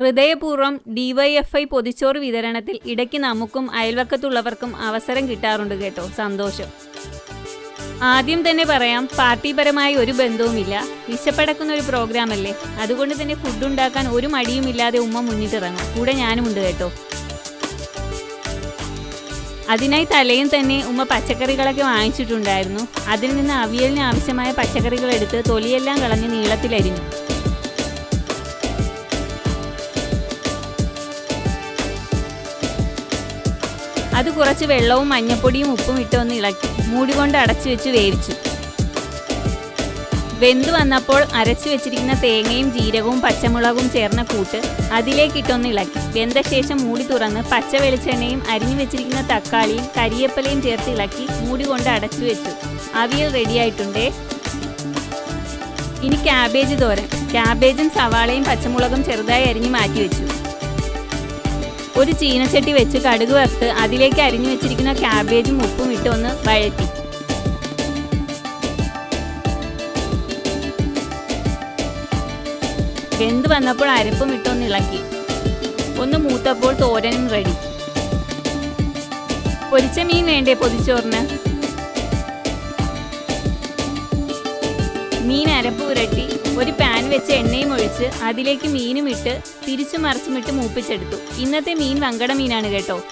ഹൃദയപൂർവം DYFI പൊതിച്ചോറ് വിതരണത്തിൽ ഇടയ്ക്ക് നമുക്കും അയൽവക്കത്തുള്ളവർക്കും അവസരം കിട്ടാറുണ്ട് കേട്ടോ. സന്തോഷം. ആദ്യം തന്നെ പറയാം പാർട്ടിപരമായ ഒരു ബന്ധവുമില്ല. വിശപ്പടക്കുന്ന ഒരു പ്രോഗ്രാം അല്ലേ അതുകൊണ്ട് തന്നെ ഫുഡ് ഉണ്ടാക്കാൻ ഒരു മടിയുമില്ലാതെ ഉമ്മ മുന്നിട്ടിറങ്ങും കൂടെ ഞാനുമുണ്ട് കേട്ടോ. അതിനായി തലയും തന്നെ ഉമ്മ പച്ചക്കറികളൊക്കെ വാങ്ങിച്ചിട്ടുണ്ടായിരുന്നു. അതിൽ നിന്ന് അവിയലിന് ആവശ്യമായ പച്ചക്കറികൾ എടുത്ത് തൊലിയെല്ലാം കളഞ്ഞ് നീളത്തിലരിഞ്ഞു. അത് കുറച്ച് വെള്ളവും മഞ്ഞപ്പൊടിയും ഉപ്പും ഇട്ട് ഒന്ന് ഇളക്കി. മൂടി കൊണ്ട് അടച്ചു വെച്ച് വേവിച്ചു. വെന്ത് വന്നപ്പോൾ അരച്ചു വെച്ചിരിക്കുന്ന തേങ്ങയും ജീരകവും പച്ചമുളകും ചേർന്ന കൂട്ട് അതിലേക്കിട്ടൊന്ന് ഇളക്കി. വെന്ത ശേഷം മൂടി തുറന്ന് പച്ച വെളിച്ചെണ്ണയും അരിഞ്ഞു വെച്ചിരിക്കുന്ന തക്കാളിയും കരിയപ്പലയും ചേർത്ത് ഇളക്കി മൂടി കൊണ്ട് അടച്ചു വെച്ചു. അവിയൽ റെഡിയായിട്ടുണ്ടേ ഇനി ക്യാബേജ് തോരൻ. ക്യാബേജും സവാളയും പച്ചമുളകും ചെറുതായി അരിഞ്ഞു മാറ്റി വെച്ചു. ഒരു ചീനച്ചട്ടി വെച്ച് കടുക് വറുത്ത് അതിലേക്ക് അരിഞ്ഞു വെച്ചിരിക്കുന്ന ക്യാബേജും ഉപ്പും ഇട്ട് ഒന്ന് വഴറ്റി. വെന്ത് വന്നപ്പോൾ അരപ്പും ഇട്ടൊന്ന് ഇളക്കി. ഒന്ന് മൂത്തപ്പോൾ തോരനും റെഡി. പൊരിച്ച മീൻ വേണ്ടേ പൊതിച്ചോറിന്? മീൻ അരപ്പ് പുരട്ടി. ഒരു പാൻ വെച്ച് എണ്ണയും ഒഴിച്ച് അതിലേക്ക് മീനും ഇട്ട് തിരിച്ചു മറിച്ചുമിട്ട് മൂപ്പിച്ചെടുത്തു. ഇന്നത്തെ മീൻ വങ്കട മീനാണ് കേട്ടോ.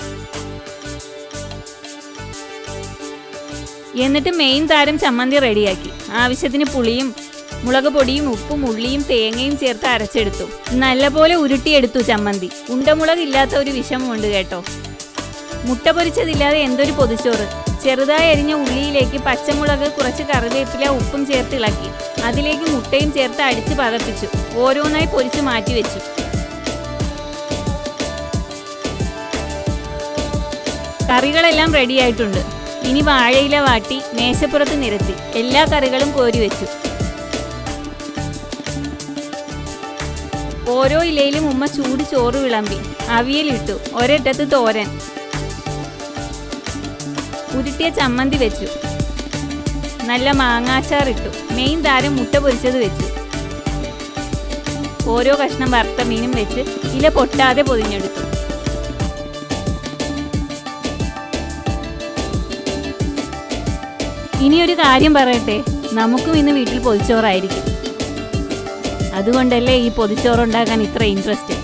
എന്നിട്ട് മെയിൻ താരം ചമ്മന്തി റെഡിയാക്കി. ആവശ്യത്തിന് പുളിയും മുളക് പൊടിയും ഉപ്പും ഉള്ളിയും തേങ്ങയും ചേർത്ത് അരച്ചെടുത്തു. നല്ലപോലെ ഉരുട്ടിയെടുത്തു ചമ്മന്തി. ഉണ്ടമുളക് ഇല്ലാത്ത ഒരു വിഷമമുണ്ട് കേട്ടോ. മുട്ട പൊരിച്ചതില്ലാതെ എന്തൊരു പൊതിച്ചോറ്. ചെറുതായി അരിഞ്ഞ ഉള്ളിയിലേക്ക് പച്ചമുളക് കുറച്ച് കറിവേപ്പില ഉപ്പും ചേർത്ത് ഇളക്കി. അതിലേക്ക് മുട്ടയും ചേർത്ത് അടിച്ച് പതപ്പിച്ചു. ഓരോന്നായി പൊരിച്ച് മാറ്റി വെച്ചു. കറികളെല്ലാം റെഡിയായിട്ടുണ്ട് ഇനി വാഴയില വാട്ടി മേശപ്പുറത്ത് നിരത്തി. എല്ലാ കറികളും കോരി വെച്ചു. ഓരോ ഇലയിലും ഉമ്മ ചൂട് ചോറ് വിളമ്പി. അവിയലിട്ടു. ഒരിടത്ത് തോരൻ. ഉരുട്ടിയ ചമ്മന്തി വെച്ചു. നല്ല മാങ്ങാച്ചാർ ഇട്ടു. മെയിൻ താരം മുട്ട പൊരിച്ചത് വെച്ചു. ഓരോ കഷ്ണം വറുത്ത മീനും വെച്ച് ഇല പൊട്ടാതെ പൊതിഞ്ഞെടുത്തു. ഒരു കാര്യം പറയട്ടെ? നമുക്കും ഇന്ന് വീട്ടിൽ പൊതിച്ചോറായിരിക്കും. അതുകൊണ്ടല്ലേ ഈ പൊതിച്ചോറുണ്ടാക്കാൻ ഇത്ര ഇൻട്രസ്റ്റ്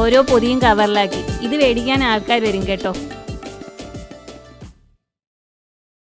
ഓരോ പൊതിയും കവറിലാക്കി ഇത് മേടിക്കാൻ ആൾക്കാർ വരും കേട്ടോ.